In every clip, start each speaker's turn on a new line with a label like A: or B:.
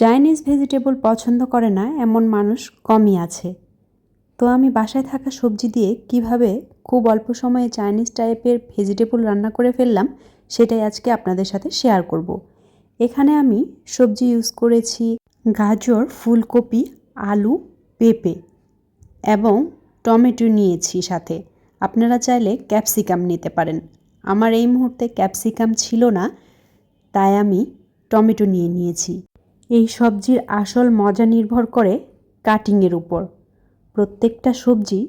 A: Chinese vegetable পছন্দ করে না, এমন মানুষ কমই আছে। তো আমি বাসায় থাকা সবজি দিয়ে কীভাবে খুব অল্প সময়ে চাইনিজ টাইপের ভেজিটেবল রান্না করে ফেললাম, সেটাই আজকে আপনাদের সাথে শেয়ার করব। এখানে আমি সবজি ইউজ করেছি গাজর, ফুলকপি, আলু, পেঁপে এবং টমেটো নিয়েছি সাথে। আপনারা চাইলে ক্যাপসিকাম নিতে পারেন। আমার এই মুহূর্তে ক্যাপসিকাম ছিল না, তাই আমি টমেটো নিয়ে নিয়েছি। এই সবজির আসল মজা নির্ভর করে কাটিংয়ের উপর। প্রত্যেকটা সবজি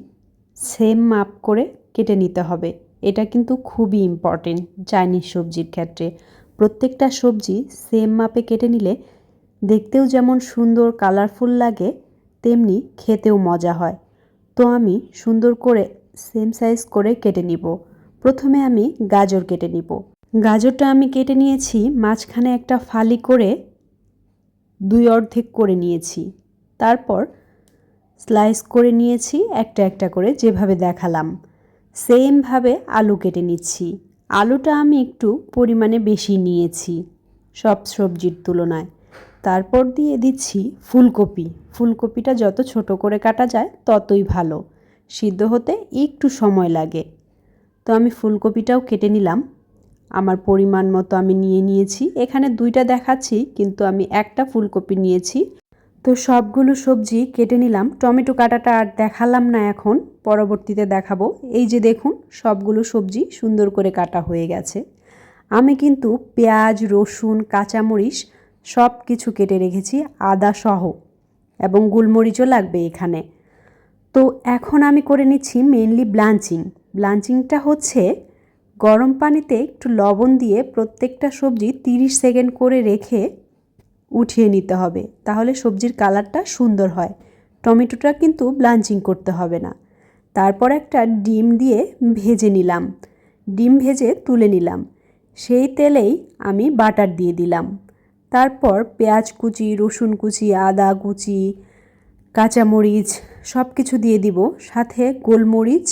A: সেম মাপ করে কেটে নিতে হবে। এটা কিন্তু খুবই ইম্পর্টেন্ট চাইনিজ সবজির ক্ষেত্রে। প্রত্যেকটা সবজি সেম মাপে কেটে নিলে দেখতেও যেমন সুন্দর কালারফুল লাগে, তেমনি খেতেও মজা হয়। তো আমি সুন্দর করে সেম সাইজ করে কেটে নিব। প্রথমে আমি গাজর কেটে নিব। গাজরটা আমি কেটে নিয়েছি, মাঝখানে একটা ফালি করে দুই অর্ধেক করে নিয়েছি। তারপর স্লাইস করে নিয়েছি একটা একটা করে যেভাবে দেখালাম। সেমভাবে আলু কেটে নিচ্ছি। আলুটা আমি একটু পরিমাণে বেশি নিয়েছি সব সবজির তুলনায়। তারপর দিয়ে দিচ্ছি ফুলকপি। ফুলকপিটা যত ছোট করে কাটা যায় ততই ভালো। সিদ্ধ হতে একটু সময় লাগে। তো আমি ফুলকপিটাও কেটে নিলাম। আমার পরিমাণ মতো আমি নিয়ে নিয়েছি। এখানে দুইটা দেখাচ্ছি, কিন্তু আমি একটা ফুলকপি নিয়েছি। তো সবগুলো সবজি কেটে নিলাম। টমেটো কাটাটা আর দেখালাম না এখন, পরবর্তীতে দেখাবো। এই যে দেখুন, সবগুলো সবজি সুন্দর করে কাটা হয়ে গেছে। আমি কিন্তু পেঁয়াজ, রসুন, কাঁচামরিচ সব কিছু কেটে রেখেছি, আদা সহ, এবং গোলমরিচও লাগবে এখানে। তো এখন আমি করে নিচ্ছি মেনলি ব্লাঞ্চিং ব্লাঞ্চিংটা হচ্ছে গরম পানিতে একটু লবণ দিয়ে প্রত্যেকটা সবজি 30 সেকেন্ড করে রেখে উঠিয়ে নিতে হবে। তাহলে সবজির কালারটা সুন্দর হয়। টমেটোটা কিন্তু ব্লাঞ্চিং করতে হবে না। তারপর একটা ডিম দিয়ে ভেজে নিলাম। ডিম ভেজে তুলে নিলাম। সেই তেলেই আমি বাটার দিয়ে দিলাম। তারপর পেঁয়াজ কুচি, রসুন কুচি, আদা কুচি, কাঁচামরিচ সব কিছু দিয়ে দিব। সাথে গোলমরিচ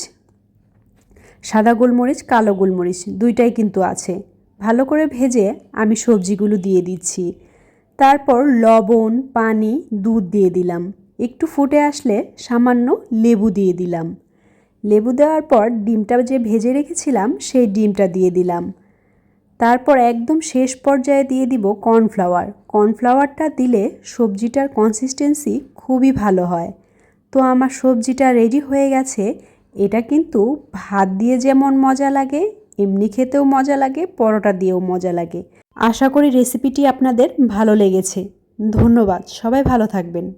A: সাদা গোলমরিচ, কালো গোলমরিচ দুইটাই কিন্তু আছে। ভালো করে ভেজে আমি সবজিগুলো দিয়ে দিচ্ছি। তারপর লবণ, পানি, দুধ দিয়ে দিলাম। একটু ফুটে আসলে সামান্য লেবু দিয়ে দিলাম। লেবু দেওয়ার পর ডিমটা যে ভেজে রেখেছিলাম, সেই ডিমটা দিয়ে দিলাম। তারপর একদম শেষ পর্যায়ে দিয়ে দিব কর্নফ্লাওয়ার। কর্নফ্লাওয়ারটা দিলে সবজিটার কনসিস্টেন্সি খুবই ভালো হয়। তো আমার সবজিটা রেডি হয়ে গেছে। এটা কিন্তু ভাত দিয়ে যেমন মজা লাগে, এমনি খেতেও মজা লাগে, পরোটা দিয়েও মজা লাগে। আশা করি রেসিপিটি আপনাদের ভালো লেগেছে। ধন্যবাদ। সবাই ভালো থাকবেন।